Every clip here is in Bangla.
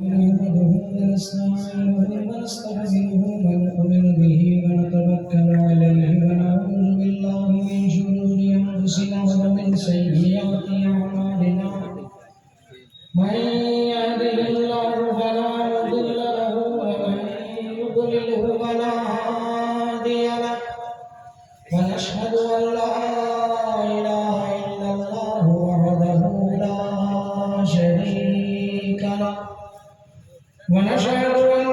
نحمده ونستعينه ونستغفره ونؤمن به ونتوكل عليه ونعوذ بالله من شرور أنفسنا ومن سيئات أعمالنا. من يهده الله فلا مضل له ومن يضلله فلا هادي له. ونشهد أن لا إله إلا الله وحده لا شريك له. ونشهد أن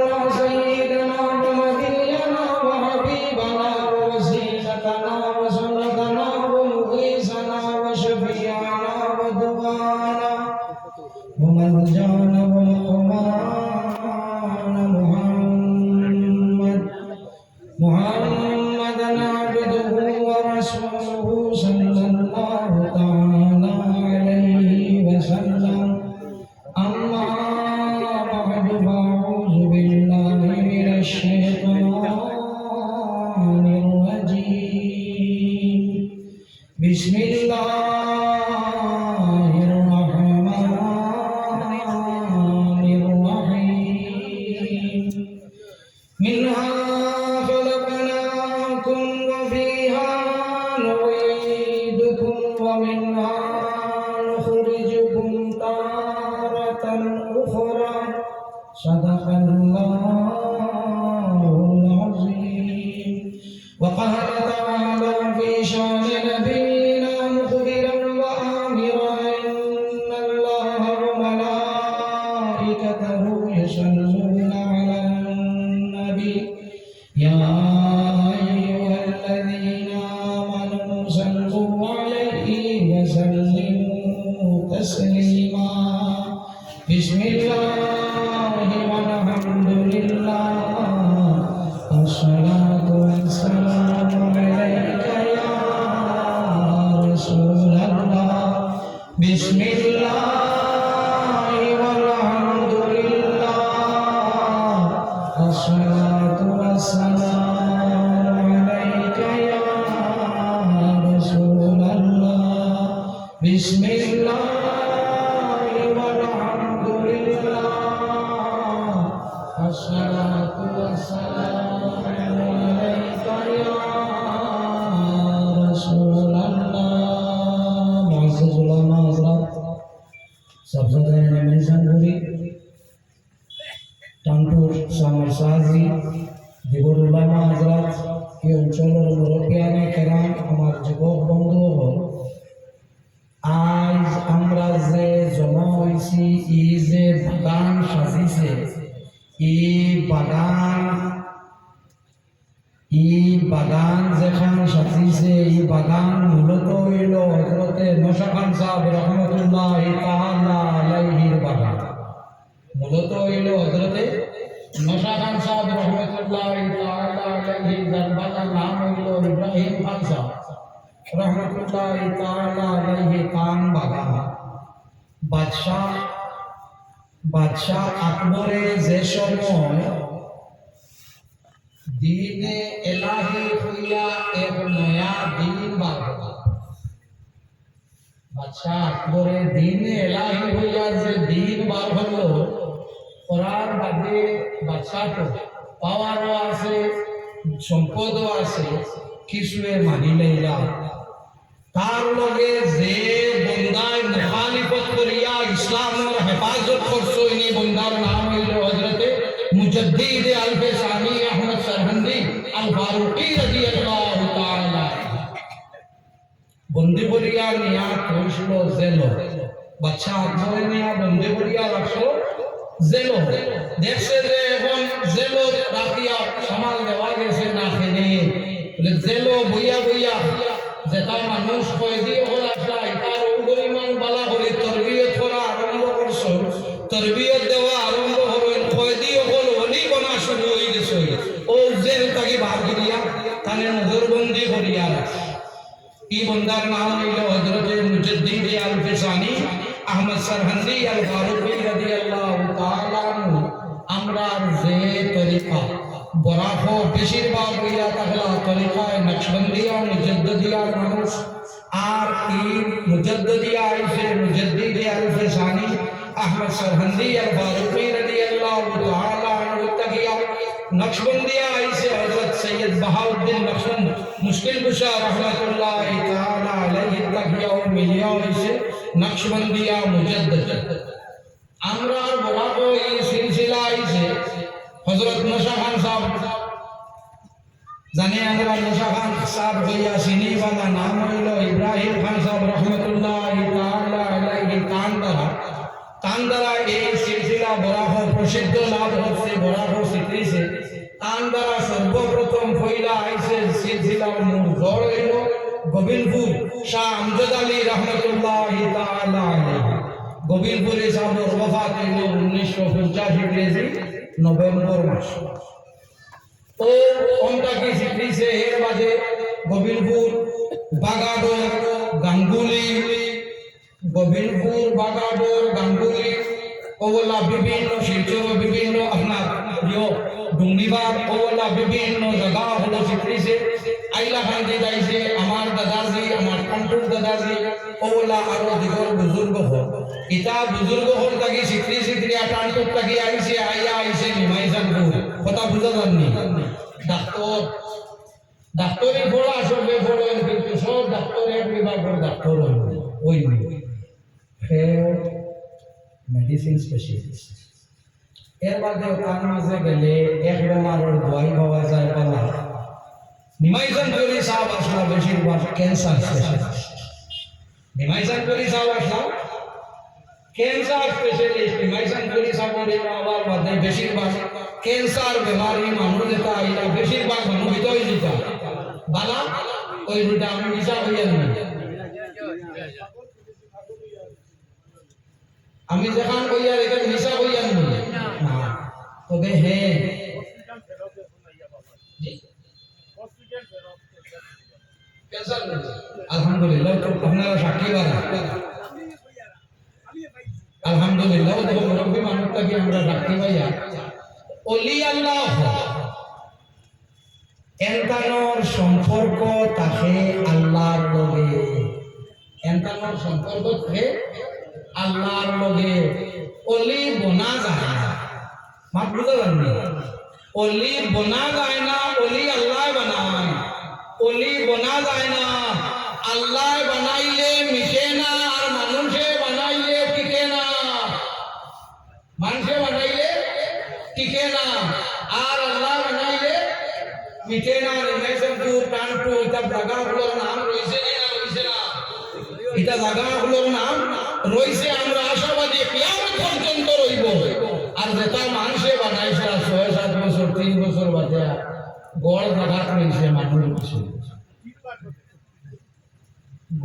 صدق الله العظيم. وقال تعالى في شان نبينا مخبرا وآمرا إن الله وملائكته يصلون على النبي. يا أيها الذين آمنوا صلوا عليه وسلموا تسليما. بسم الله بسم الله والحمد لله والصلاة والسلام عليك রহমতুল্লাহ বাদশাহ বাদশাহ দিনে এলাহি হইয়া যে দিন বার হলো করার বাদে বাদশাহ পাওয়ারও আছে, সম্পদও আছে কিছুয়ে মানি লইলা তার লগে যে বন্দায় মুখালিফত করিয়া ইসলামের হেফাজত করছ, ইনি বন্দার নাম হইল হজরতে মুজদ্দিদ আলফে সানি আহমদ সরহন্দি আল ফারুকি রাদিয়াল্লাহু তাআলা। বন্দি করিয়া নিয়া কইছিল জেল। বাচ্চা আকবরে নিয়া বন্দি করিয়া রাখছো, জেল। দেখছে যে এখন জেল রাখিয়া সামাল দেওয়া গেছে না খেলে জেল বইয়া বইয়া যেটা মানুষ কয়েদি হল আসলাই তার পরিমাণ বালা করে তরবিয়ত করা আরম্ভ করছ তরবিয়ত দেওয়া আরম্ভ হবেন কয়েদি হল অলি বনা শুরু হয়ে গেছে ও জেল তাকে বার করিয়া তানে নজরবন্দি করিয়া রাখছে এই বন্দার নাম হইল হযরত মুজদ্দিদ আল ফিসানি আহমদ সরহন্দি আল ফারুকি রাদিয়াল্লাহু তাআলা আনহু আমরা যে তরিকা বরাহ হইয়া থাকলা তরিকায় নকশবন্দিয়া মুজদ্দিদিয়ার মানুষ। আর এই মুজদ্দিদিয়া আইসে মুজদ্দিদ আল ফিসানি আহমদ সরহন্দি আল ফারুকি রাদিয়াল্লাহু নকশবন্দিয়া আইসে হযরত সৈয়দ বাহাউদ্দিন নকশবন্দ, মুশকিল কুশা রহমাতুল্লাহ তাআলা আলাইহি তাকিয়া ও মিলিয়া আইসে নকশবন্দিয়া মুজাদ্দিদ। আমরা বলা তো এই সিলসিলা আইসে হযরত নশা খান সাহেব জানি আমরা নশা খান সাহেব হইয়া চিনি বালা নাম হইল ইব্রাহিম খান সাহেব রহমতুল্লাহ তাআলা আলাইহি এই সিলসিলা বরাহ প্রসিদ্ধ লাভ হচ্ছে, বরাহ স্বীকৃতিছে সর্বপ্রথম মূল হইল গোবিন্দপুর শাহ আলী রহমতুল্লাহ গোবিন্দপুরে হইল উনিশশো নভেম্বর মাস। ও কোনটা কি শিখছে এর বাদে গোবিন্দপুর বাগাডোর, গাঙ্গুলি। গোবিন্দপুর বাগাডোর, গাঙ্গুলি ওগুলা বিভিন্ন শিলচর বিভিন্ন আপনার প্রিয় ডুঙ্গিবার ওগুলা বিভিন্ন জায়গা হলো শিখছে আইলা খান্দি যাইছে, আমার দাদাজি, আমার কন্টুর দাদাজি ওগুলা আরও দিগর বুজুর্গ হল। ইতা বুজুর্গ হল তাকি শিখরি শিখরি আটান্টুক তাকি আইছে, আইয়া আইছে নিমাইজানপুর কথা বুঝা যাননি। ডাক্তারি পড়া আসবে পড়েন কিন্তু সব ডাক্তার এক বিভাগের ডাক্তার ওই মেডিসিন স্পেশালিস্ট এর বাদে তার মাঝে গেলে এক বেমারের দোয়াই পাওয়া যায় পালা নিমাইজান করি সাহেব আসলা, বেশিরভাগ ক্যান্সার স্পেশালিস্ট নিমাইজান করি সাহেব আসলা। ক্যান্সার স্পেশালিস্ট নিমাইজান করি সাহেবের আবার বাদে বেশিরভাগ ক্যান্সার বেমারি মানুষ যেটা এটা বেশিরভাগ মানুষ হৃদয় যেটা বালা, ওই রুটা আমি মিশা হইয়া নিই। আমি যেখান কইয়া এখানে কইয়া নিই, না, তবে হ্যাঁ আলহামদুলিল্লাহ আপনারা সাক্ষী বারা আলহামদুলিল্লাহ মানুষটাকে আমরা সাক্ষী পাইয়া। অলি আল্লাহ। এন্তানোর সম্পর্ক তাকে আল্লাহর লগে। এন্তানোর সম্পর্ক থাকে আল্লাহর লগে। অলি বনা যায় না। মাত বুঝা অলি বনা যায় না, অলি আল্লাহ বানায়। অলি বনা যায় না, আল্লাহ বানাইলে মিশে না, আর মানুষে বানাইলে টিকে না। মানুষে বানাইলে টিকে না, আর আল্লাহ বানাইলে মিটে না রয়েছে এটা জায়গাগুলোর নাম রয়েছে আমরা আশাবাদী কিয়ামত বানাইছে ছয় সাত বছর তিন বছর বাদে গড় জায়গাত রয়েছে মানুষ রয়েছে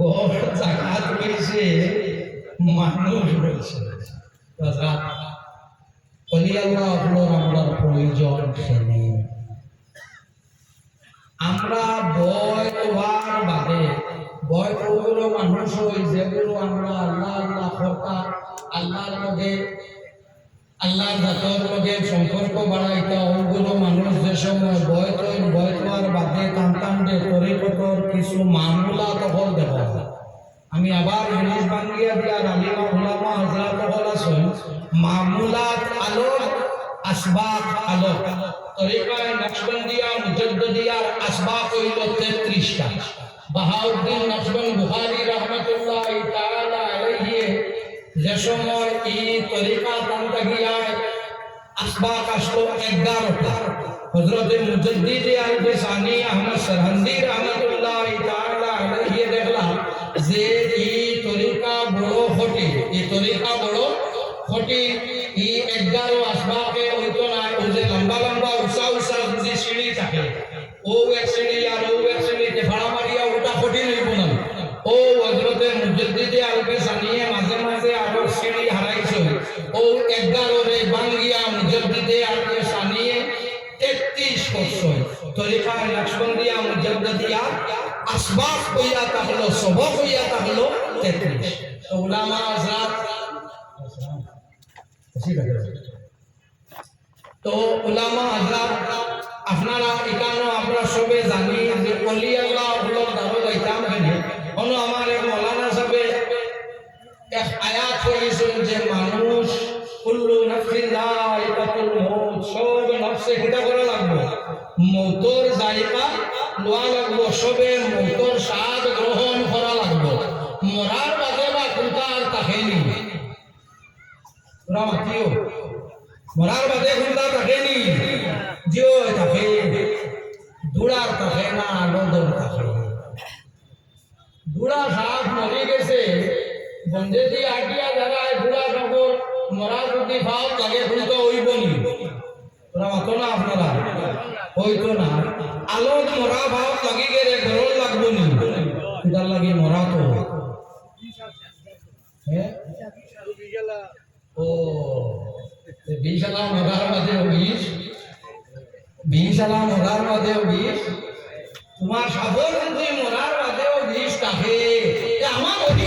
গড় জায়গাত রয়েছে মানুষ রয়েছে অলি আল্লাহ আমরা প্রয়োজন খেলে আমরা বয় হওয়ার বাদে বয় ওগুলো মানুষ হই যেগুলো আমরা আল্লাহ আল্লাহ হতা আল্লাহর লগে আল্লাহর জাতর লগে সম্পর্ক বাড়াইতা ওগুলো মানুষ যে সময় বয় তৈন বয় হওয়ার বাদে যে তরিকতর কিছু মামলা তখন দেখা আমি আবার জিনিস বাঙ্গিয়া দিয়ার আলিমা উলামা হজরত হল আছেন মামুলাত আলোক আসবাক আলোক তরিকায় নকশবন্দিয়া মুজদ্দিয়ার আসবাক হইল তেত্রিশটা। বাহাউদ্দিন নকশবন্দ বুখারী রহমতুল্লাহ তাআলা আলাইহি যে সময় এই তরিকা তান্তা গিয়ায় আসবাক আসলো এগারোটা। হজরতে মুজদ্দিদ আলবে সানি আহমদ সরহন্দি রহমতুল্লাহ তাআলা আলাইহি দেখলাম যে এই তরিকা বড় ফটি এই তরিকা বড় ফটি এই এগারো আসবাকে উষা উষা যে সিঁড়ি থাকে, ও এক সিঁড়ি আর ও এক সিঁড়িতে ভাড়া মারিয়া ওটা ফটি লইব না। ও হজরতে মুজদ্দিদে আলবে সানিয়ে মাঝে মাঝে আরও সিঁড়ি হারাইছে। ও এগারো রে বাঙ্গিয়া মুজদ্দিদে আলবে সানিয়ে তেত্রিশ বছর তরিকায় লক্ষ্মণদিয়া মুজদ্দিয়া আসবাব হইয়া তাহলো, সবক হইয়া তাহলো তেত্রিশ। তো উলামা আজরাত তো উলামা আজরাত আপনারা এখানে আমরা সবে জানি যে অলি আল্লাহ হলো দারো যাইতাম কেনে। আমার এক মৌলানা সাহেবে এক আয়াত করেছেন যে মানুষ কুল্লু নাফসিন যায়কাতুল মউত, সব নফসে কিতা করা লাগে মৌতর জায়গা লোয়া লাগবো, সবে মৌতর স্বাদ গ্রহণ করা লাগবো মরার বাদে বা কোনটা আর তাকেনি তোরা মাতিও মরার বাদে কোনটা তাকেনি জিও তাকে দুড়ার তাকে না আনন্দর তাকে বুড়া সাপ মরে গেছে। বন্ধে দিয়ে আটিয়া জায়গায় বুড়া সাপর মরা যদি ভাও তাকে খুলতে হইব নি তোরা মাতো না আপনারা? হইতো না। আলোক মরা ভাও লাগি গেলে গরম লাগবো নি। কিদার লাগি মরা তো। হ্যাঁ? ও। বিষ আলা মরার মাঝে বিষ আলা মরার মাঝে বিষ তোমার সাবর তুই মরার বাদেও বিষ এ আমার অধি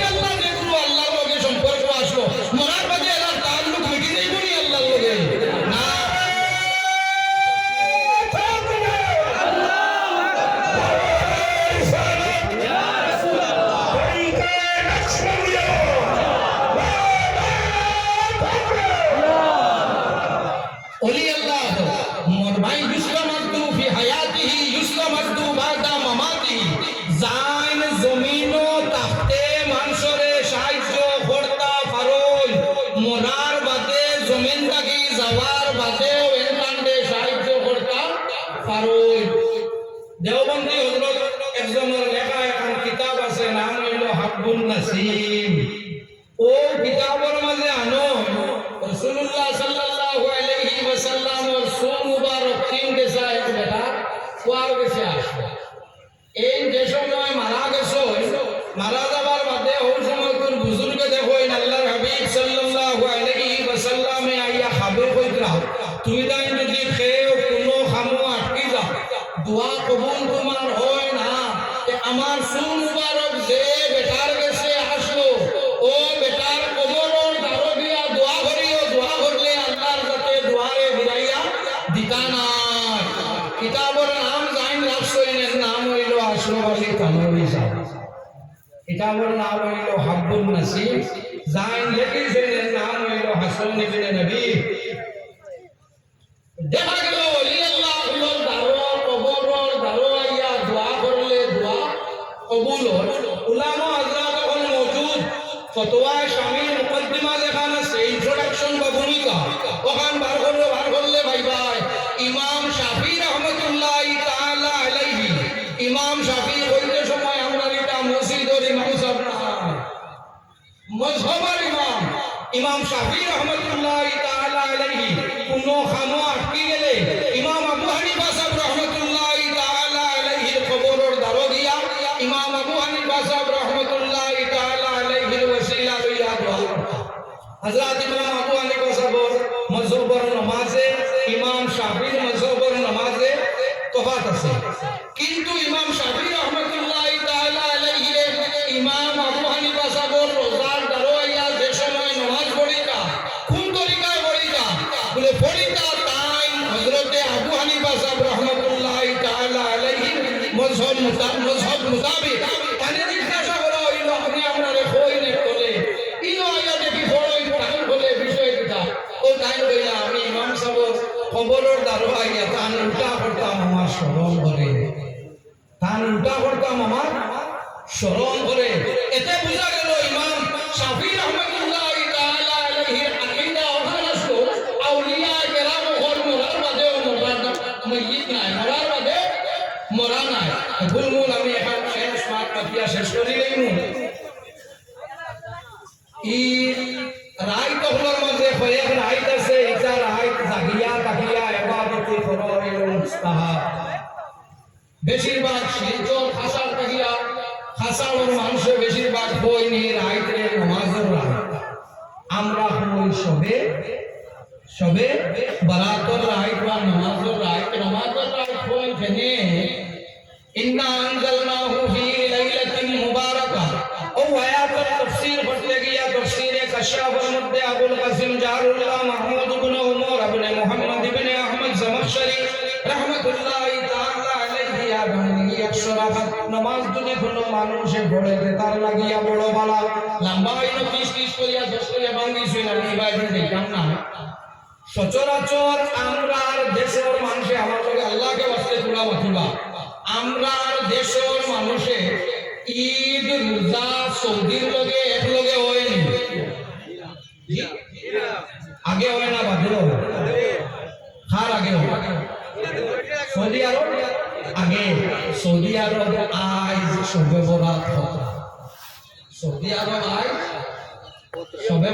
দেওবন্দি হজরত একজনের লেখা এখন কিতাব আছে নাম হইল হাব্বুন নাসিম ও কিতাবের মাঝে আনো রাসূলুল্লাহ সাল্লাল্লাহু আলাইহি ওয়াসাল্লাম ওর সুন মুবারক তিন দেশা এক বেটা কোয়ার গেছে আসবে দোয়া কবুল তোমার হয় না। আমার সুন মুবারক যে বেটার গেছে আসলো, ও বেটার কবরর দারো দিয়া করিও, দোয়া করলে আল্লাহর কাছে দোয়ারে বিরাইয়া দিতা না কিতাবের নাম জাইন রাখছো এর নাম হইল আশরফ আলী সাহেব কিতাবের নাম হইল হাব্বুন নাসিব জাইন লিখেছেন এর নাম হইল হাসান ইবনে নবী দেখা ফতোয়া মজহব সব মজহব সবে বারাতর রাইত বা নামাজের রাইত নামাজের রাইত হই জেনে ইন্না আনজালনাহু ফি লাইলাতিন মুবারাকা। ও আয়াতের তাফসীর পড়তে গিয়া তাফসীরে কাশাফের মধ্যে আবুল কাসিম জারুল্লাহ মাহমুদ ইবনে উমর, ইবনে মুহাম্মদ ইবনে আহমদ জামাখশরী রাহমাতুল্লাহি তাআলা আলাইহি আবানি একশো রাকাত নামাজ যদি কোনো মানুষে পড়ে তার লাগিয়া বড় বালা, লম্বা হইল 30 30 করিয়া 10 করিয়া ভাঙ্গি শুই না এই দেখাম সচরাচর আমরা দেশের মানুষে আল্লাহকে বাঁচতে তোলা মাথিবা আমরা দেশের মানুষে ঈদ, রোজা, সৌদির এক আগে হয় না, বাদে কার আগে সৌদি আরব? আগে। সৌদি আরব আইজ সবে বরাত সৌদি আরব সবে